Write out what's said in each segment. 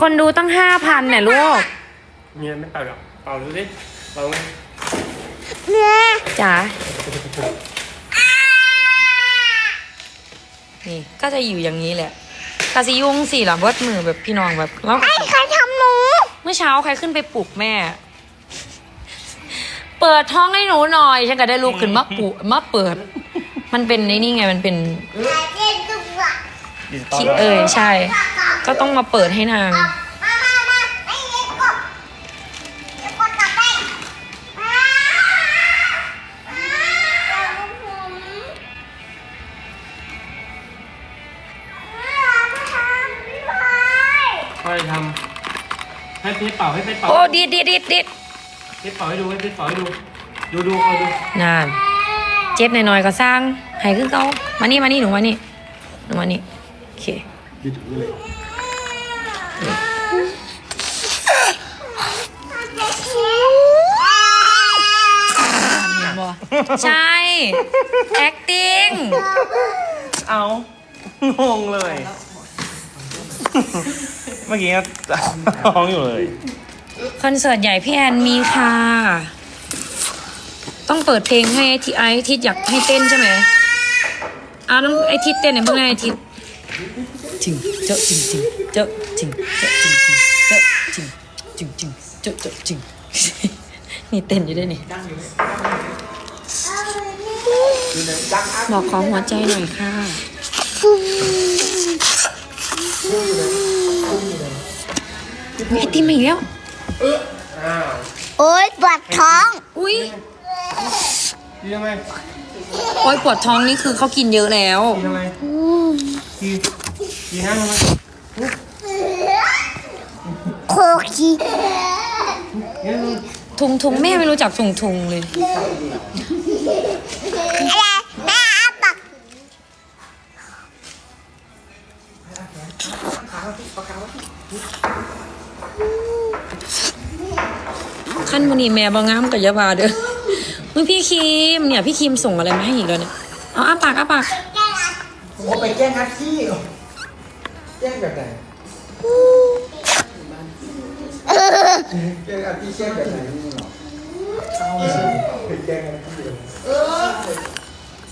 คนดูตั้งห้าพันเนี่ยลูกเนี่ยไม่เป่าหรอกเป่าดูสิเป่าไงเนี่ยจ๋านี่ก็จะอยู่อย่างนี้แหละกาซิยุ่งสิหล่ะเบิดมือแบบพี่น้องแบบแล้วก็ไอ้ใครทำหนู เมื่อเช้าใครขึ้นไปปลุกแม่ เปิดท้องให้หนูหน่อย ฉันก็ได้ลุกขึ้นมาปลุกมาเปิด มันเป็นในนี่ไงมันเป็นเล่นตัวดิจิตอลคิดเอ่ยใช่ ก็ต้องมาเปิดให้นางมามามาไอ้เล็กกบเล็กกบกลับไปมามาผมมาทำพี่พายค่อยทำให้เพชรเป่าให้เพชรเป่าโอ้ดิดดิดดิดดิดเพชรเป่าให้ดูให้เพชรเป่าให้ดู ดูดูคอยดูนาน เจ็บหน่อยๆก็สร้างใหายคือเขามานี่มานี่หนูมานี่หนูมานี่โอเคยืดถือเลยเห็นบ่ ใช่ acting เอา งงเลย เมื่อกี้ก็ร้องอยู่เลย คอนเสิร์ตใหญ่พี่แอนมีค่ะ ต้องเปิดเพลงให้ไอทิไอทิศอยากให้เต้นใช่ไหมอะน้องไอทิศเต้นในอยเมื่อไงไอทิศจิง เจอะจิงจิงเจอะจิงเจอะจิงจิงเจอะจิงจิงจิงเจอะเจอะจิงนี่เต้นอยู่ด้วยนี่บอกขอหัวใจหน่อยค่ะไอติมมาอีกแล้วอ้าวโอ๊ยปวดท้องอุ้ยกินทำไมโอ้ยปวดท้องนี่คือเขากินเยอะแล้วกินทำไมกินกินน้ำทำไม โคคีกินน้ำทุงทุงแม่ไม่รู้จักทุงทุงเลย อะไรแม่อาปักขั้นวันนี้แม่บางงามกับยาบาเด้อมึงพี่คิมเนี่ย พี่คิมส่งอะไรมาให้อีกแล้วเนี่ย เอาอ้าปากอ้าปากผมเอาไปแกล้งนักขี้เหรอแกล้งแบบไหน แกล้งอาที่แกล้งแบบไหนนี่หรอไปแกล้งนักขี้เหรอ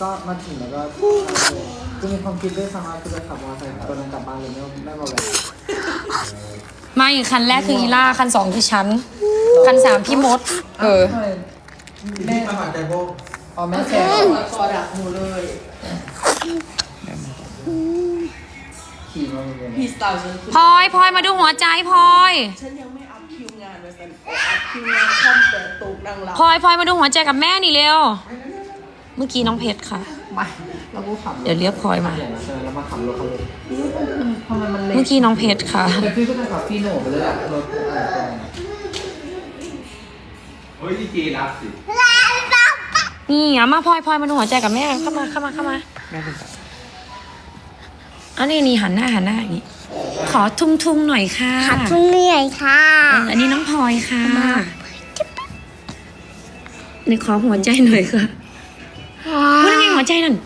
ก็มาถึงแล้วก็จะมีความคิดด้วยซ้ำว่าจะขับมอเตอร์ไซค์ตัวนั้นกลับบ้านเลยไม่ไม่มาแวะมาอีกคันแรกคืออีล่าคันสองคือฉัน คันสามพี่มด เออแม่มาผ่านใจโบอ๋อแม่แซงคอดักหนูเลยขี่มาเป็นไงพี่สาวฉันคือพลอยพลอยมาดูหัวใจพลอยฉันยังไม่อั พคิวงานเลยสันอัพคิวงานคอมเปิดตุกนางรำพลอยพลอยมาดูหัวใจกับแม่นี่เร็ว เมื่อกี้น้องเพชรค่ะไม่แล้วกูขับเดี๋ยวเรียกพลอยมาเดี๋ยวนะเชิญแล้วมาขับรถเขาเลยทำไมมันเล็กเมื่อกี้น้องเพชรค่ะแต่พี่ก็จะขับพี่โหน่ไปเลยอะรถอะไรตัวนั้นนี่เอามาพลอยพลอยมาดูหัวใจกับแม่เข้ามาเข้ามาเข้ามาแม่เป็นแบบอันนี้นี่หันหน้าหันหน้าอย่างนี้ ขอทุ่งทุ่งๆหน่อยค่ะขัดทุงเหนื่อยค่ะเอออันนี้น้องพลอยค่ะนี่ขอหัวใจหน่อยค่ะพูดยังไงหัวใจนั่น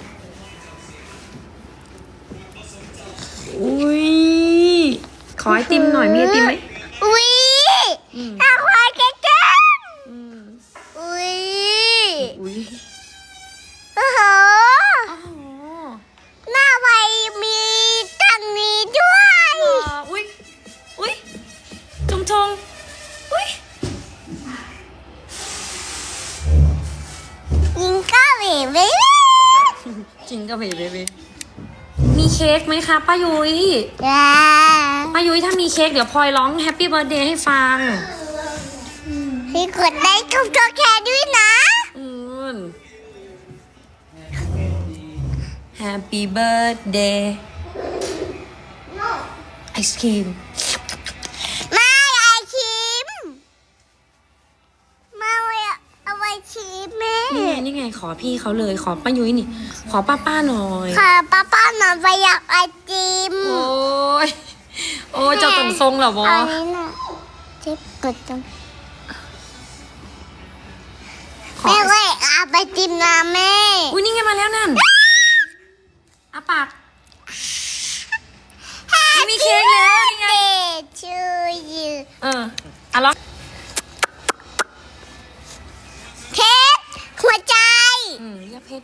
อุ้ยขอไอติมหน่อยมีไอติมไหม จริงก็เบเบเบมีเค้กไหมคะป้ายุ้ยจ้าป้ายุ้ยถ้ามีเค้กเดี๋ยวพลอยร้องแฮปปี้เบิร์ดเดย์ให้ฟัง พี่กดได้ทุกตัวแค่ด้วยนะ อืม Happy birthday ไอศครีมไม่ ขอพี่เขาเลยขอป้ายุ้ยนี่ ขอป้าป้าหน่อยค่ะป้าป้าหน่อยไปอยากไอจิมโอ้ยโอ้ยเจ้าตรงทรงเหรอบออันนี้น่ะจิ๊บกดตรงขอแม่เว้ยเอาไปจิมนะแม่อุ้ยนี่ไงมาแล้วนั่นอาปาก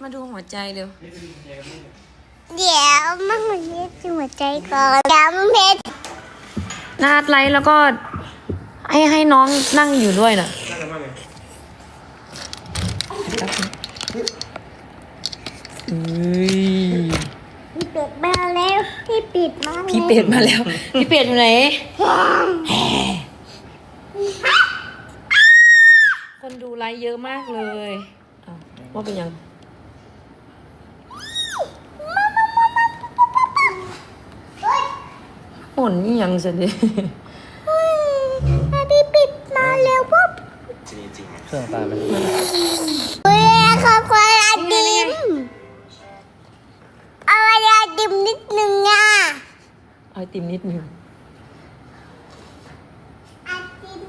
มาดูหัวใจเร็ว เดี๋ยวมันมาเย็ดหัวใจก่อนเดี๋ยวมันเพชรหน้าไลท์แล้วก็ ให้ให้น้องนั่งอยู่ด้วยน่ะน่าจะมากเลยเอ้ยพี่เป็ดมาแล้วพี่ปิดมาพี่เป็ดมาแล้ว พี่เป็ดอยู่ไหน คนดูไลฟ์เยอะมากเลยอ้าวว่าเป็นยัง หมุนนี่ยังสิดิพี่ปิดมาแล้วปุ๊บเครื่องตาเป็นเฮ้ยขอบคุณไอติมเอาไอติมนิดนึงอะเอาไอติมนิดนึงไอติม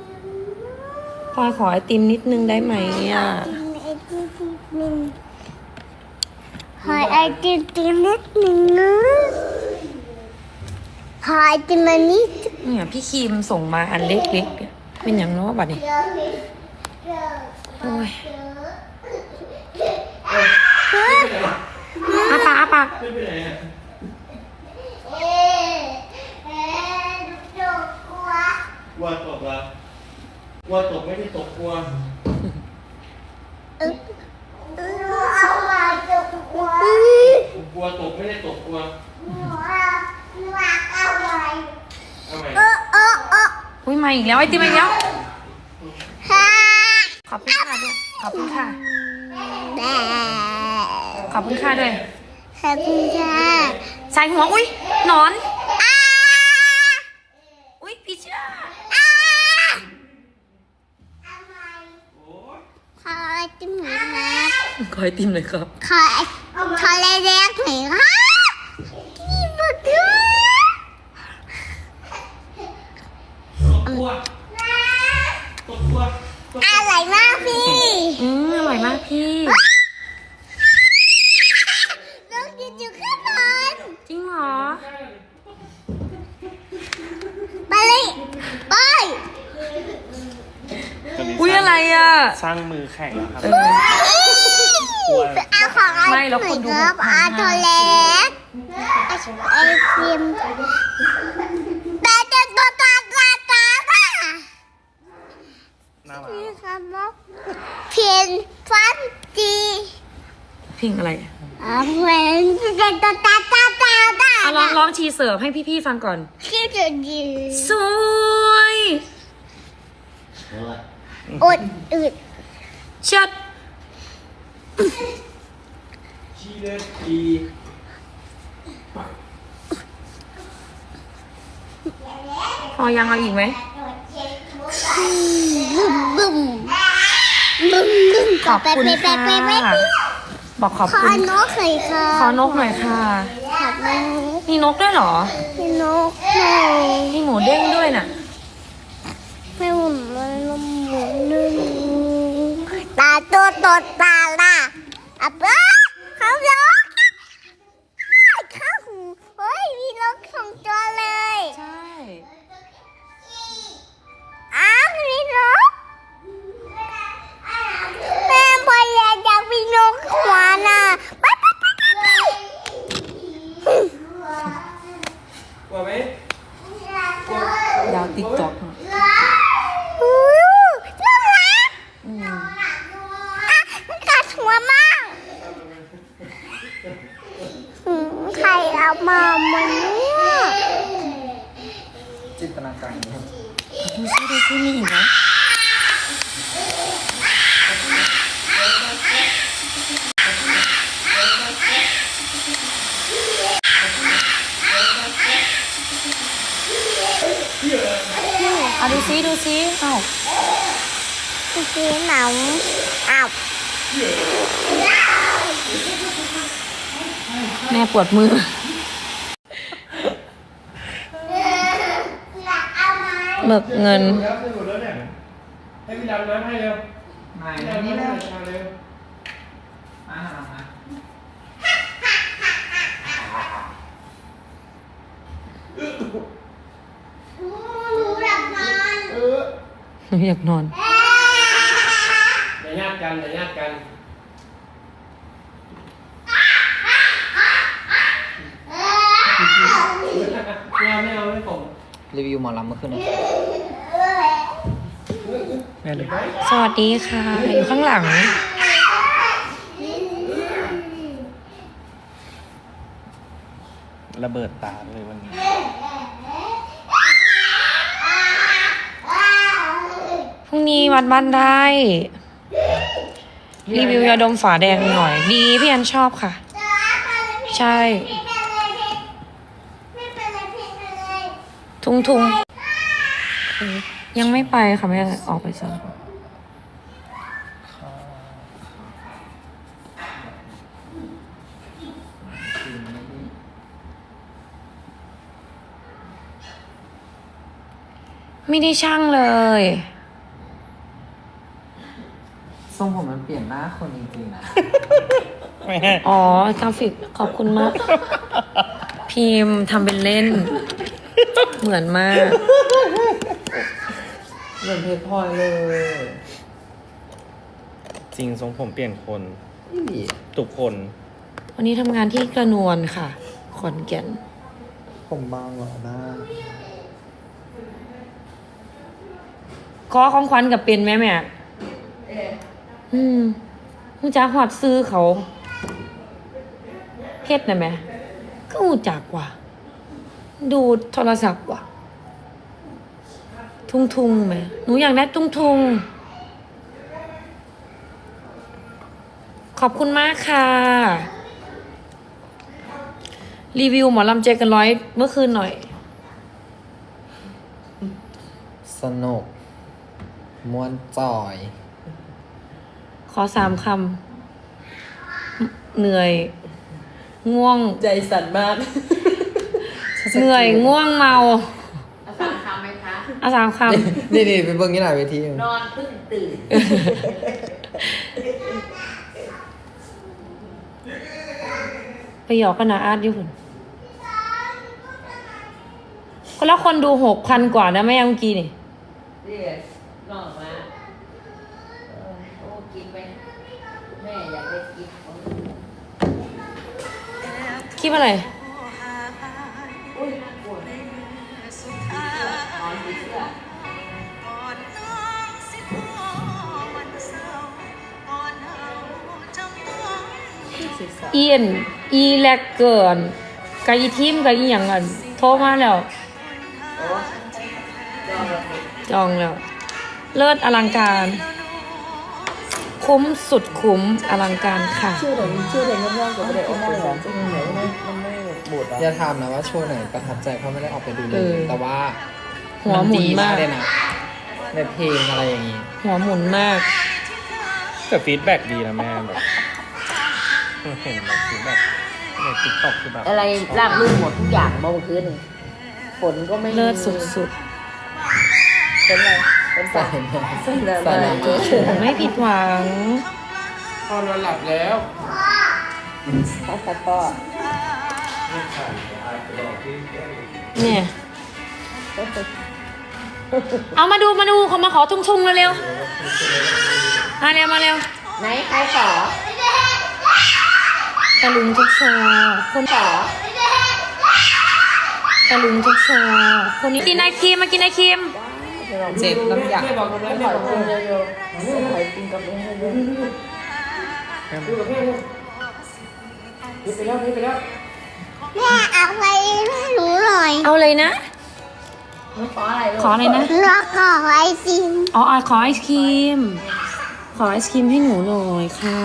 พลอยขอไอติมนิดนึงได้ไหมอะไอติมนิดนึงขอไอติมติมนิดนึงนะ ขอไอติมอันนี้เนี่ยพี่ครีมส่งมาอันเล็กๆเนี่ยเป็นอย่างน้อบัดนี้โอ้ยอาปากอาปากไม่ไปไหนอะเอ๊ะเอ๊ะดูกลัวกลัวตกเหรอกลัวตกไม่ได้ตกกลัวเออเอามาดูกลัวกลัวตกไม่ได้ตกกลัวหนู เอาหนูเอาไว้เอาใหม่เออเออเอออุ้ยมาอีกแล้วไอติมมาอีกแล้วฮ่าขอบคุณค่ะด้วย ขอบคุณค่ะแม่ขอบคุณค่ะด้วย ขอบคุณค่ะใส่หัว อุ้ยหนอนอ้าอุ้ยพี่เชื่ออ้าโอ้ยขอไอติมหน่อยครับขอไอติมเลยครับขอไอขอเล็กๆหน่อยครับนี่หมดเลย ตกกลัวตกกลัวตก อร่อยมากพี่ อืมอร่อยมากพี่ น้องกินอยู่ข้างบน จริงเหรอ ไปเลยไป อุ้ยอะไรอะ สร้างมือแข่งอะครับเออเอาของไอไม่ติแล้วมคนดูครับหกพันอาห้าตัวเล็กไอติมแต่จะตัวตาตาตาบ้าน่ารักพี่ครับว่าเพียนฟันจีเพลงอะไรอะอ่าเหมือนจะตัวตาตาตาตาอะร้องร้องชีเสิร์ฟให้พี่ๆฟังก่อนชื่อจะดีสวยอดอึด เชิดชีเลสอีพอยังเอาอีกไหมบึ้มบึ้มบึ้มบึ้มขอบคุณไปค่ะไปไปไปไปบอกขอบขอคุณนกหน่อยค่ะขอนกหน่อยค่ะ ขอบนกมีนกด้วยเหรอให้นกหน่อย มีหมูเด้งด้วยน่ะ ไม่หมุนมันหมุนหนึ่ง ตาโตโตตาล่ะอะเบ้าเขานกเข้าหูเฮ้ยมีนกสองตัวเลยใช่ อ้าวมีนกแม่พออยากจะมีนกหัวน่ะไปไปไปไปไปกลัวไหม ดาวติ๊กต็อก อู้น่ารัก อืม อะมันกัดหัวมากอืมใครเอา มามันเนี่ยจินตนาการนะครับดูซิดูซิมีอีกไหมเอาดูซิดูซิเอ้าสีหนังอ้าวแม่ปวดมือ อยากเอามา หมึกเงิน ให้พี่ดำน้ำให้เร็วมาอันนี้แล้ให้วเร็วมาหามาหนูหลับนอนอยากนอน อย่าญาติกันอย่าญากน ผม รีวิว หมอลำเมื่อคืนนี้แม่เลยสวัสดีค่ะ อยู่ข้างหลัง ระเบิดตาเลยวันนี้ พรุ่งนี้วัดบ้านได้ รีวิวยาดมฝาแดงหน่อย ดีพี่อันชอบค่ะ ใช่ ทุงทุงยังไม่ไปค่ะแม่ออกไปซะไม่ได้ช่างเลยทรงผมมันเปลี่ยนหน้าคนจริงๆนะแม่อ๋อกราฟิกขอบคุณมาก พิมพ์ทำเป็นเล่น เหมือนมาก เหมือนเพชรพลอยเลยจริงทรงผมเปลี่ยนคนนี่ทุกคน วันนี้ทำงานที่กระนวลค่ะ ขอนแก่น ผมบางเหรอหน้าขอของขวัญกับเป็นแม่แม่อืมหูจักหอดซื้อเขา เพชรนะแม่ก็หูจักว่ะ ดูโทรศัพท์ว่ะ ทุงทุงๆไหมหนูอยากได้ทุงทุงๆขอบคุณมากค่ะ รีวิวหมอลำเจอกันร้อยเมื่อคืนหน่อย สนุกม้วนจอย ขอสามคำ เหนื่อย ง่วง ใจสั่นมาก เหนื่อยง่วงเมาอาสาทำไหมคะ เอาสามคนี่นี่ไปเบิ่งที่ไหนเวทีนอนเพิ่งตื่นำไปหยอกกันนะอาร์ตอยู่คุณคนละคนดูหกพันกว่านะแม่เมื่อกี้นี่ เรียกนอนมาเออโอ้กินไปแม่อยากได้กินของคิดว่าอะไร เอ็นอีแลกเกินกับอีทีมกับอีอย่างกันโทรมาแล้ว จองแล้ว เลิศอลังการ คุ้มสุดคุ้มอลังการค่ะ ชื่อไหนชื่อไหนเงี้ยๆก็ไม่ได้ออกไปหรอกชื่อไหนมันไม่มันไม่บูดอะอย่าถามนะว่าโชว์ไหนประทับใจเพราะไม่ได้ออกไปดูเลเอยอ แต่ว่าหัวหมุนดีมากเลยนะในเพลงอะไรอย่างนี้หัวหมุนมาก แต่ฟีดแบ็กดีนะแม่แบบ เห็นแบบฟีดแบ็กในติ๊กต็อกคือแบบอะไรลากลื่นหมดทุกอย่างเมื่อคืนนี่ฝนก็ไม่มีเลิศสุดฝนอะไรฝนใส่สายเนี่ยฝนอะไรใส่แล้วๆผมไม่ผิดหวัง พอนอนหลับแล้วพัสก็เนี่ย เอามาดูมาดูเขามาขอทุ่งๆเร็วๆมาเร็วมาเร็วไหนใครขอ ตะลุงทุกโชว์คนขอตะลุงทุกโชว์คนนี้กินไอครีมมากินไอครีมเจ็บน้ำยาแม่บอกกับแม่ขแม่อบอกกิกับนแม่เยอะๆขอกินกับแม่เยอะดูกับแม่ลูกนี่ไปแล้วนี่ไปแล้วแม่เอาไปให้หนูหน่อย เอาเลยนะ ขออะไรลูกขออะไรนะแล้วก็ไอติมอ๋ออะขอไอศครีม ขอไอศครีมให้หนูหน่อยค่ะ